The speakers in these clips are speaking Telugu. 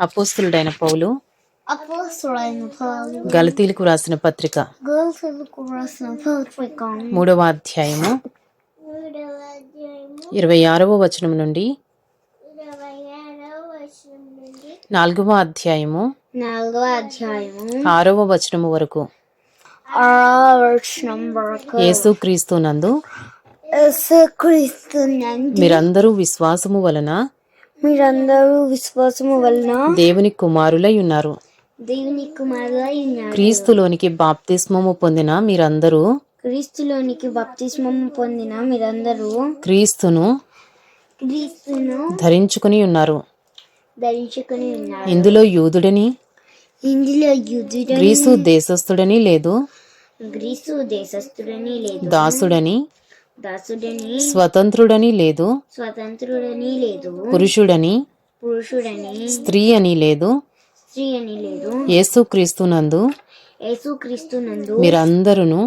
అపోస్తులుడైన పౌలు గలతీలకు రాసిన పత్రిక. మూడవ అధ్యాయము ఇరవై ఆరవ వచనం నుండి నాలుగవ అధ్యాయము నాలుగవ అధ్యాయము ఆరవ వచనము వరకు. నందు యేసుక్రీస్తు నందు మీరందరూ విశ్వాసము వలన మీరందరూ విశ్వాసము వలన దేవుని కుమారులై ఉన్నారు. దేవుని కుమారులై ఉన్నారు. క్రీస్తులోనికి బాప్తిస్మము పొందిన మీరందరూ క్రీస్తులోనికి బప్తిస్మము పొందిన మీరందరూ క్రీస్తును క్రీస్తును ధరించుకుని ఉన్నారు. ధరించుకుని ఉన్నారు. ఇందులో యూదుడని ఇందులో యుద్ధుడని గ్రీసు దేశస్థుడని లేదు. గ్రీసు దేశస్థుడని లేదు. దాసుడని దాసుడని స్వతంత్రుడని లేదు స్వతంత్రుడని లేదు పురుషుడని పురుషుడని స్త్రీ అని లేదు స్త్రీ అని లేదు యేసుక్రీస్తునందు యేసుక్రీస్తు నందు మీరందరూ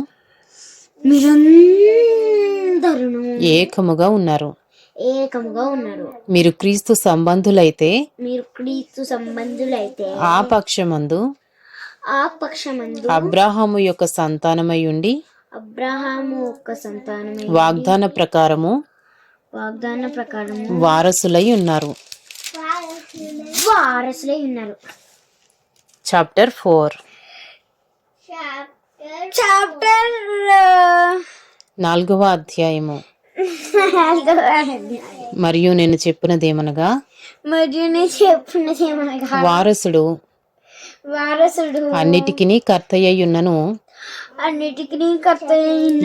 మీరందరూ ఏకముగా ఉన్నారు. ఏకముగా ఉన్నారు. మీరు క్రీస్తు సంబంధులైతే మీరు క్రీస్తు సంబంధులైతే ఆ పక్షమందు ఆ పక్షమందు అబ్రాహాము యొక్క సంతానమై ఉండి అబ్రహాము ఒక సంతానమే వాగ్దాన ప్రకారము వాగ్దాన ప్రకారం వారసులై ఉన్నారు. వారసులై ఉన్నారు. చాప్టర్ ఫోర్ చాప్టర్ నాలుగవ అధ్యాయము. మరియు నేను చెప్పినదేమనగా మరియు నేను చెప్పినది ఏమనగా వారసుడు వారసుడు అన్నిటికిని కర్తయ్య ఉన్నను అన్నిటికీ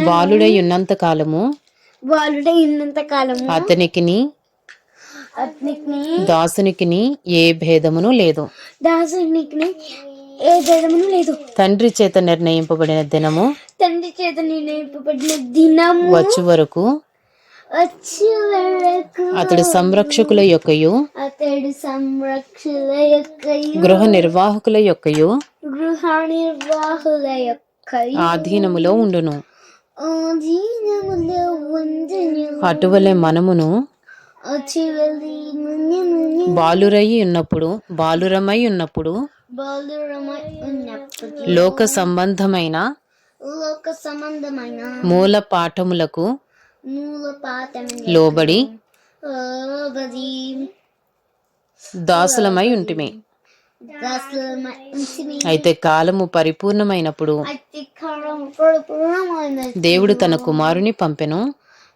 బాలుడై ఉన్నంత కాలము బాలుడై ఉన్నంత కాలము అతనికిని అతనికి దాసునికిని ఏ భేదమును లేదు. దాసునికి ఏ భేదమును లేదు. తండ్రి చేత నిర్ణయింపబడిన దినము తండ్రి చేత నిర్ణయింపబడిన దినము వచ్చు వరకు అతడు సంరక్షకుల యొక్కయు అతడు సంరక్షణ యొక్క గృహ నిర్వాహకుల యొక్కయు గృహ నిర్వాహుల యొక్క ఆధీనములో ఉండును. అటువలే మనమును బాలురై ఉన్నప్పుడు బాలురమై ఉన్నప్పుడు లోక సంబంధమైన లోక సంబంధమైన మూల పాఠములకు మూల పాఠం లోబడి దాసులమై ఉంటిమి. అయితే కాలము పరిపూర్ణమైనప్పుడు దేవుడు తన కుమారుని పంపెను.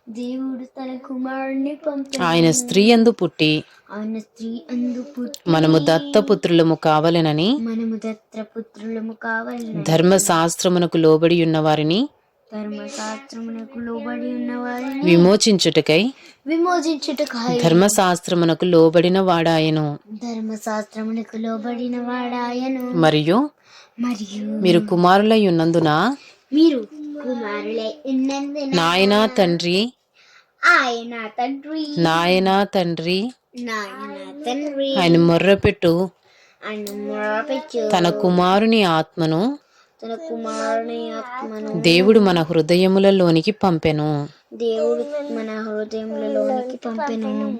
దేవుడు తన కుమారుని ఆయన స్త్రీ యందు పుట్టి ఆయన స్త్రీ అందు పుట్టి మనము దత్తపుత్రులము కావలెనని మనము దత్రపుత్రులము కావాలి ధర్మశాస్త్రమునకు లోబడి ఉన్న వారిని ధర్మశాస్త్రమునకు లోబడి విమోచించుటకై విమోచించుటకై ధర్మశాస్త్రమునకు లోబడిన వాడాయను. ధర్మశాస్త్రమునకు లోబడిన వాడాయను. మరియు మరియు మీరు కుమారులై ఉన్నందున మీరు కుమారులై ఉన్నందున నాయనా తండ్రి ఆయన తండ్రి నాయనా తండ్రి నాయన తండ్రి ఆయన మొర్రపెట్టు ఆయన మొరపెచ్చు తన కుమారుని ఆత్మను తన కుమారుని ఆత్మను దేవుడు మన హృదయములలోనికి పంపెను. దేవుడు మన హృదయములలోనికి పంపెను.